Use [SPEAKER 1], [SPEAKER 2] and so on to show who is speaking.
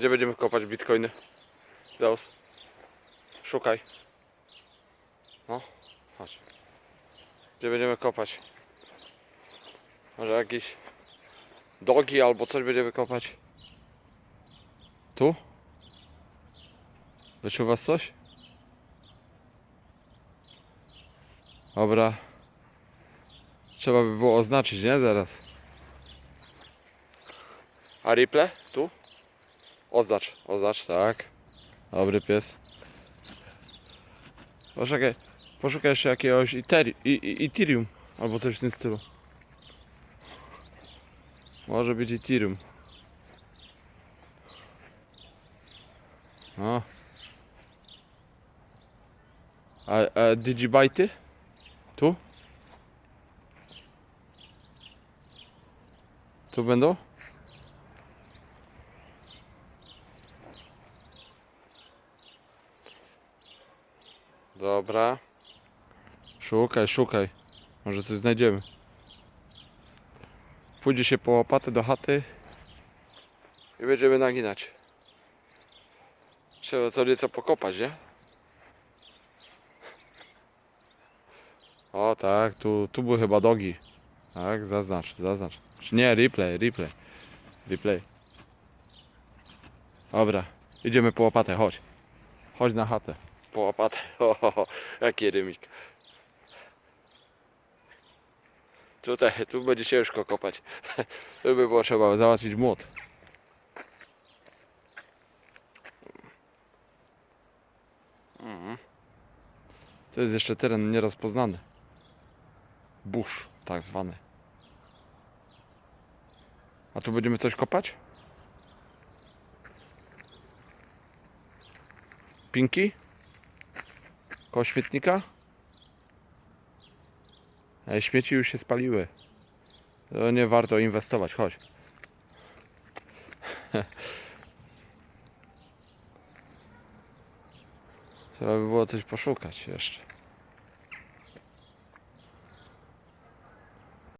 [SPEAKER 1] Gdzie będziemy kopać bitcoiny? Zaos. Szukaj. No, chodź. Gdzie będziemy kopać? Może jakieś dogi albo coś będziemy kopać? Tu? Wyczuwasz coś? Dobra. Trzeba by było oznaczyć, nie? Zaraz. A replay? Oznacz, oznacz, tak. Dobry pies. Poszukaj, poszukaj jeszcze jakiegoś Ethereum albo coś w tym stylu. Może być Ethereum. No. A, a Digibajty? Tu? Tu będą? Dobra. Szukaj, szukaj. Może coś znajdziemy. Pójdzie się po łopatę do chaty i będziemy naginać. Trzeba co nieco pokopać, nie? O tak, tu, tu były chyba dogi. Tak, zaznacz, zaznacz. Nie, replay, replay. Replay. Dobra, idziemy po łopatę, chodź. Chodź na chatę. Po łopatę. Ho, ho, ho. Jaki rymik. Tutaj, tu będzie ciężko kopać. Tu by było trzeba załatwić młot. Mhm. To jest jeszcze teren nierozpoznany. Busz, tak zwany. A tu będziemy coś kopać? Pinki? Koło śmietnika? Ej, śmieci już się spaliły. To nie warto inwestować, chodź. Trzeba by było coś poszukać jeszcze.